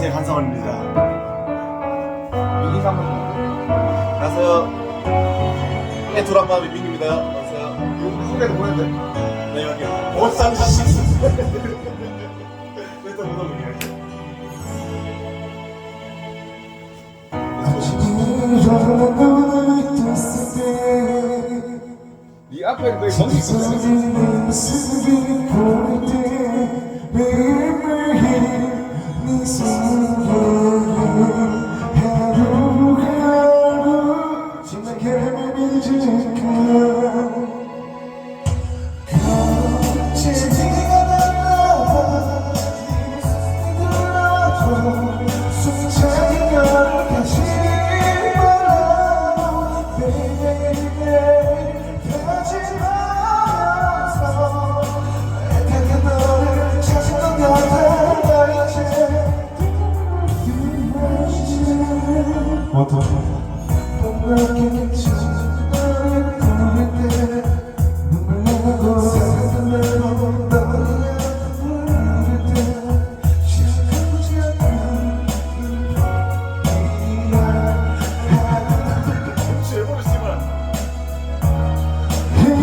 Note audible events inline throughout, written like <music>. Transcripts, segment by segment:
안녕하세요 한성원입니다. 인사 한번 좀. 안녕하세요. 해투란마 민민입니다. 안녕하세요. 요즘 소개도 보냈는데. 네 여기 보쌈 씨. <laughs> 네 앞에 거의 있었어.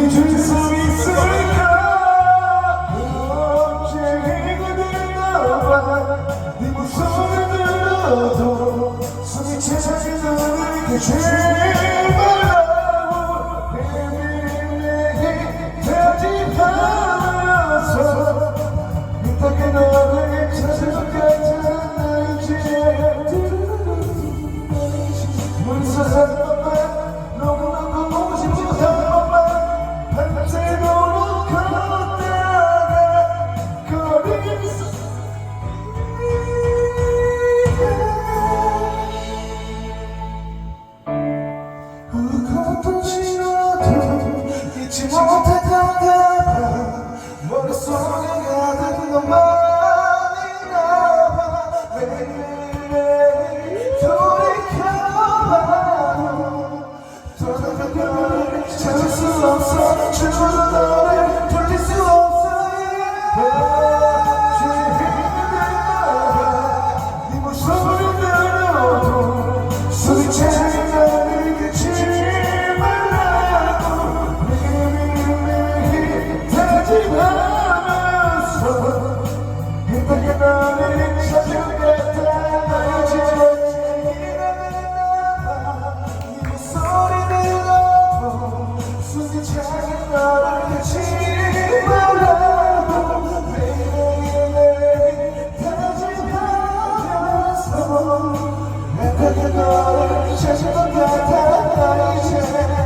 잊을 수 너 잊지 못했던 가 봐 머릿속에 가득 너만인가 봐 매일매일 돌이켜봐도 떠나간 너를 찾을 수 없어 행복한 너를 찾을 것 같아 이제